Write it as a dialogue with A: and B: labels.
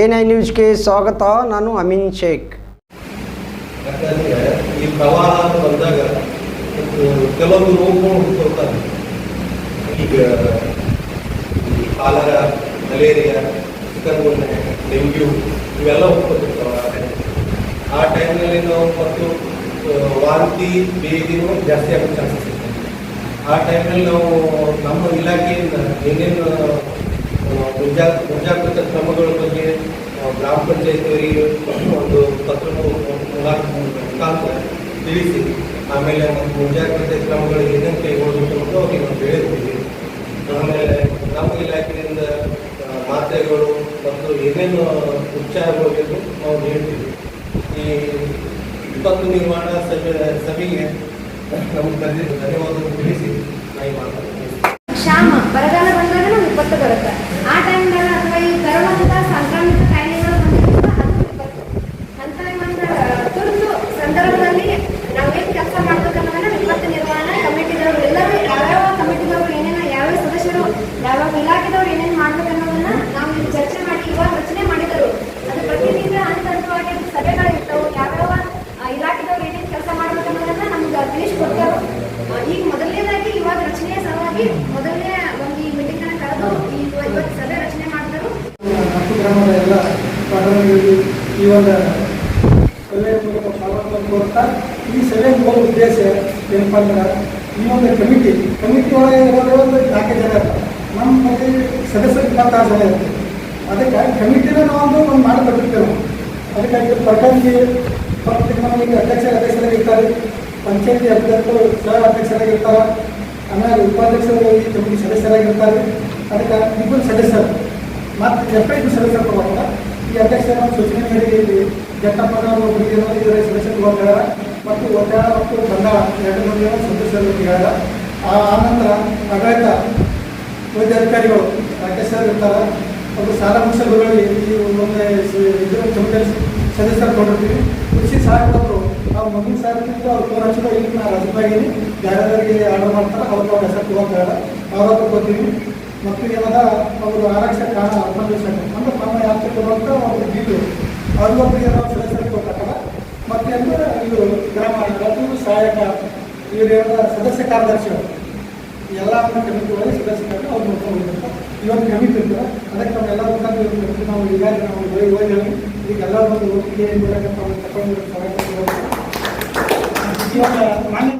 A: N nine ನ್ಯೂಸ್ಗೆ ಸ್ವಾಗತ, ನಾನು ಅಮೀನ್ ಶೇಖ್.
B: ಯಾಕಂದರೆ ಈ ಪ್ರವಾಹ ಅಂತ ಬಂದಾಗ ಕೆಲವೊಂದು ರೋಗಗಳು ಹುಟ್ಟುತ್ತಾರೆ ಈಗ ಕಾಲರ, ಮಲೇರಿಯಾ ಚಿಕನ್ಗುನ್ಯ ಡೆಂಗ್ಯೂ, ಇವೆಲ್ಲ ಹುಟ್ಟುತ್ತಿರ್ತಾವೆ ಆ ಟೈಮ್ನಲ್ಲಿ ನಾವು ಮತ್ತು ವಾಂತಿ ಬೇದಿನೂ ಜಾಸ್ತಿ ಆಗೋ ಚಾನ್ಸಸ್ ಇರ್ತದೆ ಆ ಟೈಮ್ನಲ್ಲಿ ನಾವು ನಮ್ಮ ಇಲಾಖೆಯಿಂದ ಏನೇನು ಮುಂಜಾಗ್ರತಾ ನಾವು ಗ್ರಾಮ ಪಂಚಾಯತಿಯವರಿಗೆ ಒಂದು ಪತ್ರ ಮುಖಾಂತರ ತಿಳಿಸಿ, ಆಮೇಲೆ ನಮ್ಮ ಮುಂಜಾಗ್ರತೆ ಕ್ರಮಗಳು ಏನೇನು ಕೈಗೊಳ್ಳಬೇಕು ಅಂತ ಅವರಿಗೆ ನಾವು ಹೇಳಿರ್ತೀವಿ. ಆಮೇಲೆ ನಮ್ಮ ಇಲಾಖೆಯಿಂದ ಮಾತ್ರೆಗಳು ಮತ್ತು ಏನೇನು ಉಪಚಾರಗಳು ಬೇಕು ನಾವು ಹೇಳ್ತೀವಿ. ಈ ವಿಪತ್ತು ನಿರ್ವಹಣಾ ಸಭೆ ಸಭೆಗೆ ನಮ್ಗೆ ಧನ್ಯವಾದ ತಿಳಿಸಿ, ನಾನು ಈ ಮಾತಾಡ್ತೀನಿ
C: ಕ್ಷಾಮ ಬರಗಾಲ ಬಂದಾಗ ವಿಪತ್ತು ಬರುತ್ತೆ ಆ ಟೈಮ್ದಾಗ ಅಥವಾ ಈ ಕರೋನಾದ ಸಾಂಕ್ರಾಮಿಕ ಕಾಯಿಲೆಗಳು ಬಂದಿರ್ತವೆ ಅದು ವಿಪತ್ತು ಅಂತ ಒಂದು ತುರ್ತು ಸಂದರ್ಭದಲ್ಲಿ ನಾವೇನು ಕೆಲಸ ಮಾಡ್ಬೇಕನ್ನೋದನ್ನ ವಿಪತ್ತು ನಿರ್ವಹಣಾ ಕಮಿಟಿದವರು ಎಲ್ಲರೂ ಯಾವ್ಯಾವ ಕಮಿಟಿದವರು ಏನೇನು ಯಾವ್ಯಾವ ಯಾವ್ಯಾವ ಇಲಾಖೆದವ್ರು ಏನೇನು ಮಾಡ್ಬೇಕನ್ನೋದನ್ನ ನಾವು ಇಲ್ಲಿ ಚರ್ಚೆ ಮಾಡಿ ಇವಾಗ ರಚನೆ ಮಾಡಿದರು. ಅದು ಪ್ರತಿನಿತ್ಯ ಹಂತ ಹಂತವಾಗಿ ಅದು ಸಭೆಗಳು ಇರ್ತವೆ. ಯಾವ್ಯಾವ ಇಲಾಖೆದವ್ರು ಏನೇನು ಕೆಲಸ ಮಾಡ್ಬೇಕು ಅನ್ನೋದನ್ನ ನಮ್ಗೆ ತಿಳಿಸ್ಕೊಡ್ತಾರೆ ಆ, ಈಗ ಮೊದಲನೇದಾಗಿ ಇವಾಗ ರಚನೆಯ ಸಲುವಾಗಿ ಮೊದಲನೇ ಒಂದು ಈ ಮೀಟಿಂಗ್ ಅನ್ನ ಕರೆದು ಈ ಇವತ್ತು ಸಭೆ ರಚನೆ ಮಾಡಿದರು.
D: ಈ ಮೂಲ ಉದ್ದೇಶ ಏನಪ್ಪ ಅಂದ್ರೆ ಈ ಒಂದು ಕಮಿಟಿ ಕಮಿಟಿ ಒಳಗೆ ಇರೋದೇ ಒಂದು ನಾಲ್ಕು ಜನ ಇರ್ತಾರೆ ನಮ್ಮ ಮನೆ ಸದಸ್ಯರು ಇರ್ತಾರೆ ಅದಕ್ಕೆ ಕಮಿಟಿನ ನಾವು ಒಂದು ಮಾಡಿಕೊಟ್ಟಿರ್ತೇವೆ ನಾವು ಅದಕ್ಕಾಗಿ ಪ್ರಕರಣಕ್ಕೆ ನಮಗೆ ಅಧ್ಯಕ್ಷ ಅಧ್ಯಕ್ಷರಾಗಿರ್ತಾರೆ ಪಂಚಾಯತಿ ಅಧ್ಯಕ್ಷರು ಸಹ ಅಧ್ಯಕ್ಷರಾಗಿರ್ತಾರೆ ಆಮೇಲೆ ಉಪಾಧ್ಯಕ್ಷರು ಈ ಕಮಿಟಿ ಸದಸ್ಯರಾಗಿರ್ತಾರೆ ಅದಕ್ಕೆ ಇಬ್ಬರು ಸದಸ್ಯರು. ಮತ್ತು ಎಷ್ಟೈದು ಸದಸ್ಯರು ಕೊಡುವಾಗ ಈ ಅಧ್ಯಕ್ಷರ ಸೂಚನೆ ಮೇರೆಗೆ ಇಲ್ಲಿ ಜಟ್ಟಪ್ಪನವರು ಇದರ ಸದಸ್ಯರು ಮತ್ತು ಒತ್ತಾಳ ಮತ್ತು ಬಂಡಾಳ ಎರಡು ಮಂದಿ ಸದಸ್ಯರು ಆ ಆನಂತರ ಆಡಳಿತ ವೈದ್ಯಾಧಿಕಾರಿಗಳು, ರಾಕೇಶ್ ಮುಗಿಸಲುಗಳು ಈ ಒಂದು ಇದರ ಸದಸ್ಯರು ಕೊಟ್ಟಿರ್ತೀವಿ ಕೃಷಿ ಸಹಾಯಕರು ನಾವು ಮುಂದಿನ ಸಾರಿನಿಂದ ಅವ್ರು ಫೋನ್ ಹಚ್ಚಿದ್ರು ಈಗ ನಾನು ರಜಬಾಗಿನಿ ಯಾರ್ಯಾರಿಗೆ ಆರ್ಡರ್ ಮಾಡ್ತಾರೆ ಅವ್ರಿಗೆ ಅವ್ರ ಹೆಸರು ತಗೋತಾರ ಅವ್ರ ಕೊಡ್ತೀವಿ. ಮತ್ತು ಏನದ, ಅವರು ಆರಕ್ಷಕ ಕಾರಣ ಅರ್ಪಣಿಸ್ಬೇಕು ಅಂದ್ರೆ ತಮ್ಮ ಯಾತ್ರೆ ಬಂತ ಅವ್ರು ಬೀಳು ಅವ್ರಿಗೊಬ್ಬರಿಗೆ ನಾವು ಸದಸ್ಯರಿಗೆ ಕೊಟ್ಟಾಗಲ್ಲ ಮತ್ತೆ ಅಂದ್ರೆ ಇದು ಗ್ರಾಮ ಇದು ಸಹಾಯಕ, ಇವರು ಏನದ, ಸದಸ್ಯ ಕಾರ್ಯದರ್ಶಿಗಳು ಎಲ್ಲ ಕಮಿಟಿ ಒಳಗೆ ಸದಸ್ಯರಾಗಿ ಅವ್ರು ಇವತ್ತು ಕಮಿಟಿ ಇರ್ತದೆ ಅದಕ್ಕೆ ನಾವು ಎಲ್ಲ ಮುಖಾಂತರ ನಾವು ಈಗಾಗಲೇ ನಾವು ಬರೀ ಈಗ ಎಲ್ಲ ಬಂದು ಒಪ್ಪಿಗೆ ಮೂಲಕ ನಾವು ತಗೊಂಡು ಮಾನ್ಯ